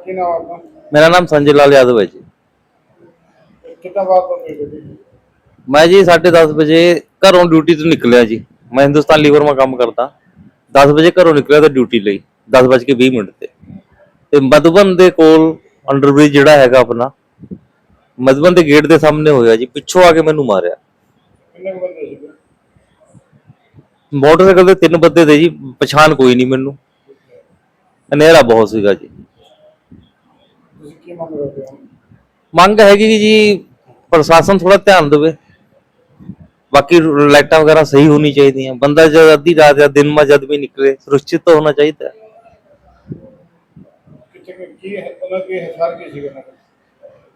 ਕੀ ਨਾਮ ਆਪਣਾ मेरा नाम संजय लाल यादव है जी ਕਿੰਨਾ ਬਾਤ ਹੋ ਗਈ ਗੱਡੀ मैं जी साढ़े दस बजे घरों ड्यूटी ਤੋਂ ਨਿਕਲਿਆ ਜੀ ਮੈਂ ਹਿੰਦੁਸਤਾਨ ਲੀਵਰ ਮੈਂ ਕੰਮ ਕਰਦਾ 10 ਵਜੇ ਘਰੋਂ ਨਿਕਲਿਆ ਤਾਂ ਡਿਊਟੀ ਲਈ 10 ਵੱਜ ਕੇ 20 ਮਿੰਟ ਤੇ ਤੇ ਮਧੂਬਨ ਦੇ ਕੋਲ ਅੰਡਰਬ੍ਰਿਜ ਜਿਹੜਾ ਹੈਗਾ ਆਪਣਾ ਮਧੂਬਨ ਦੇ ਗੇਟ ਦੇ ਸਾਹਮਣੇ ਹੋਇਆ ਜੀ ਪਿੱਛੋਂ ਆ ਕੇ ਮੈਨੂੰ ਮਾਰਿਆ ਕਿੰਨੇ ਕੁ ਬੰਦੇ ਸੀਗੇ ਮੋਟਰਸਾਈਕਲ ਤੇ ਤਿੰਨ ਬੰਦੇ ਤੇ ਜੀ ਪਛਾਣ ਕੋਈ ਨਹੀਂ ਮੈਨੂੰ ਹਨੇਰਾ ਬਹੁਤ ਸੀਗਾ ਜੀ ਤੁਸੀਂ ਕੀ ਮੰਗ ਰਹੇ ਹੋ ਮੰਗ ਹੈਗੀ ਕਿ ਜੀ ਪ੍ਰਸ਼ਾਸਨ ਥੋੜਾ ਧਿਆਨ ਦੇਵੇ। ਬਾਕੀ ਲਾਈਟਾਂ ਵਗੈरह ਸਹੀ ਹੋਣੀ ਚਾਹੀਦੀਆਂ। ਬੰਦਾ ਜਦ ਅੱਧੀ ਰਾਤ ਜਾਂ ਦਿਨ ਮਾ ਜਦ ਵੀ ਨਿਕਲੇ ਸੁਰੱਖਿਅਤ ਤਾਂ ਹੋਣਾ ਚਾਹੀਦਾ। ਹੈ ਕਿੱਥੇ ਕੁ- ਕੀ ਹੈ ਉਹਨਾਂ ਕੀ ਹਥਿਆਰ ਕੀ ਸੀਗੇ ਕੋਲ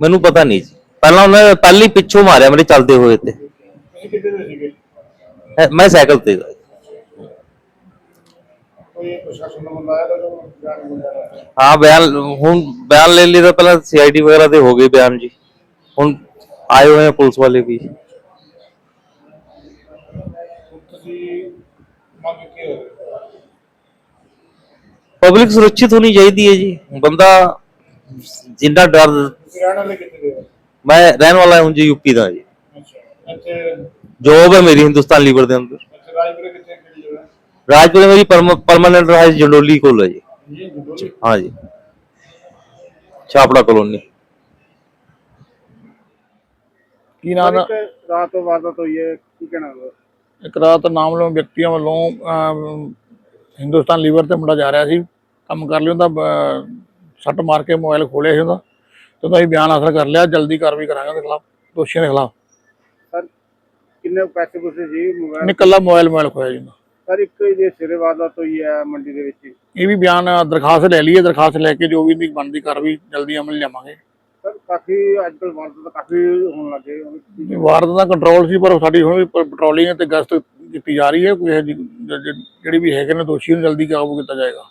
ਮੈਨੂੰ ਪਤਾ ਨਹੀਂ ਜੀ। ਪਹਿਲਾਂ ਉਹਨੇ ਪਹਿਲਾਂ ਹੀ ਪਿੱਛੋਂ ਮਾਰਿਆ ਮੇਰੇ ਚੱਲਦੇ ਹੋਏ ਤੇ। ਤੁਸੀਂ ਕਿੱਥੇ ਦੇ ਸੀਗੇ? ਇਹ- ਮੈਂ ਸਾਈਕਲ ਤੇ। ਸੀ। ਪ੍ਰਸ਼ਾਸਨ ਦਾ ਬੰਦਾ ਆਇਆ ਤਾਂ ਜੋ ਬਿਆਨ ਮੁੰਡਾ ਹਾਂ ਬਿਆਨ ਹੁਣ ਬਿਆਨ ਲੈ ਲਈ ਤਾਂ ਪਹਿਲਾਂ ਸੀਆਈਡੀ ਵਗੈरह ਦੇ ਹੋ ਗਏ ਬਿਆਨ ਜੀ। ਹੁਣ ਆਏ ਹੋਏ ਆ ਪੁਲਿਸ ਵਾਲੇ ਵੀ। ਤੁਸੀਂ ਮੰਗ ਕੀ ਹੋ ਪਬਲਿਕ ਸੁਰੱਖਿਅਤ ਹੋਣੀ ਚਾਹੀਦੀ ਹੈ ਜੀ। ਬੰਦਾ ਜਿੰਨਾ ਡਰ ਰਹਿਣ ਵਾਲੇ ਕਿੱਥੇ ਦੇ ਹੋ? ਮੈਂ ਰਹਿਣ ਵਾਲਾ ਹਾਂ ਜੀ ਯੂਪੀ ਦਾ ਜੀ। ਅੱਛਾ ਇੱਥੇ ਜੋਬ ਹੈ ਮੇਰੀ ਹਿੰਦੁਸਤਾਨ ਲੀਵਰ ਦੇ ਅੰਦਰ ਅੱਛਾ ਰਾਜਪੁਰੇ ਕਿੱਥੇ ਕਿਹੜੀ ਜਗ੍ਹਾ ਰਾਜਪੁਰੇ ਮੇਰੀ ਪਰਮਨੈਂਟ ਰਹਾਇਸ਼ ਜੰਡੋਲੀ ਕੋਲ ਹੈ ਜੀ। ਹਾਂ ਜੀ। ਛਾਪੜਾ ਕਲੋਨੀ। ਕੀ ਨਾਮ ਇੱਕ ਰਾਤ ਤੋਂ ਵਾਰਦਾਤ ਹੋਈ ਹੈ। ਕੀ ਕਹਿਣਾ ਹੈ? ਇੱਕ ਰਾਤ ਨਾਮਲੂਮ ਵਿਅਕਤੀਆਂ ਵੱਲੋਂ ਹਿੰਦੁਸਤਾਨ ਲੀਵਰ ਤੇ ਮੁੰਡਾ ਜਾ ਰਿਹਾ ਸੀ। ਕੰਮ ਕਰ ਲਿਆ ਉਹਦਾ ਬ- ਸੱਟ ਮਾਰ ਕੇ ਮੋਬਾਈਲ ਖੋਲਿਆ ਸੀ ਉਹਦਾ। ਤੇ ਉਹਦਾ ਅਸੀਂ ਬਿਆਨ ਹਾਸਲ ਕਰ ਲਿਆ ਜਲਦੀ ਕਾਰਵਾਈ ਕਰਾਂਗੇ ਉਹਦੇ ਖਿਲਾਫ ਦੋਸ਼ੀਆਂ ਦੇ ਖਿਲਾਫ। ਸਰ ਕਿੰਨੇ ਪੈਸੇ ਪੂਸੇ ਸੀ ਮੋਬਾਈਲ? ਨਿਕੱਲਾ ਮੋਬਾਈਲ ਮੋਬਾਈਲ ਖੋਇਆ ਜੀ ਸਰ ਇੱਕ ਜੇ ਸਿਰੇ ਵਾਰਦਾਤ ਹੋਈ ਹੈ ਮੰਡੀ ਦੇ ਵਿੱਚ ਇਹ ਵੀ ਬਿਆਨ ਦਰਖਾਸਤ ਲੈ ਲਈ ਹੈ ਦਰਖਾਸਤ ਲੈ ਕੇ ਜੋ ਵੀ ਦੀ ਬਣਦੀ ਕਾਰਵਾਈ ਜਲਦੀ ਅਮਲ ਲਿਆਵਾਂਗੇ। ਸਰ ਕਾਫੀ ਅੱਜ ਕੱਲ ਵਾਰਦਾਤ ਕਾਫੀ ਹੋਣ ਲੱਗੇ ਵਾਰਦਾਤ ਦਾ ਕੰਟਰੋਲ ਸੀ ਪਰ ਸਾਡੀ ਹੁਣ ਵੀ ਪ- ਪੈਟਰੋਲਿੰਗ ਤੇ ਗਸ਼ਤ ਕੀਤੀ ਜਾ ਰਹੀ ਹੈ। ਕੋਈ ਇਹੋ ਜਿਹੀ ਜ- ਜ- ਜਿਹੜੀ ਵੀ ਹੈਗੇ ਨੇ ਦੋਸ਼ੀ ਨੂੰ ਜਲਦੀ ਕਾਬੂ ਕੀਤਾ ਜਾਏਗਾ।